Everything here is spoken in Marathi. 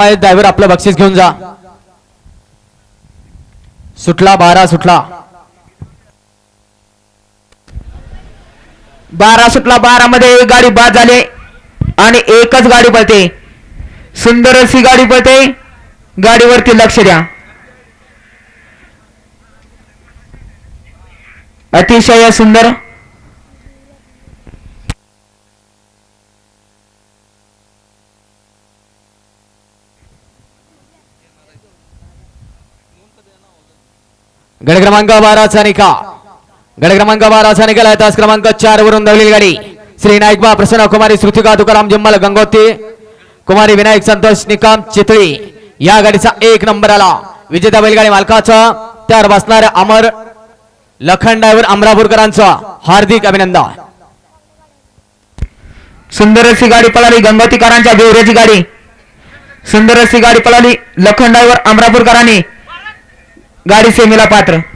ड्रायव्हर आपलं बक्षीस घेऊन जा. सुटला बारा सुटला. बारा सुटला बारा मध्ये एक गाडी बाद झाली आणि एकच गाडी पळते. सुंदर अशी गाडी पळते. गाडीवरती लक्ष द्या. अतिशय सुंदर. गड क्रमांक बाराचा निकाल गड क्रमांक बाराचा निकाल आहे तास क्रमांक चार वरून धावलेली गाडी. श्री नाईकबा प्रसन्न कुमारी श्रुतिका तुकाराम जम्मल गंगोती कुमारी विनायक संतोष निकाम चितळी या गाडीचा एक नंबर आला. विजेता बैलगाडी मालकाचा त्यावर बसणाऱ्या अमर लखन ड्रायव्हर अमरापूरकरांचा हार्दिक अभिनंदन. सुंदर अशी गाडी पळाली गंगोतीकरांच्या बेवऱ्याची गाडी. सुंदर अशी गाडी पळाली लखन ड्रायव्हर अमरापूरकरांनी. गाडी सेमीला पात्र.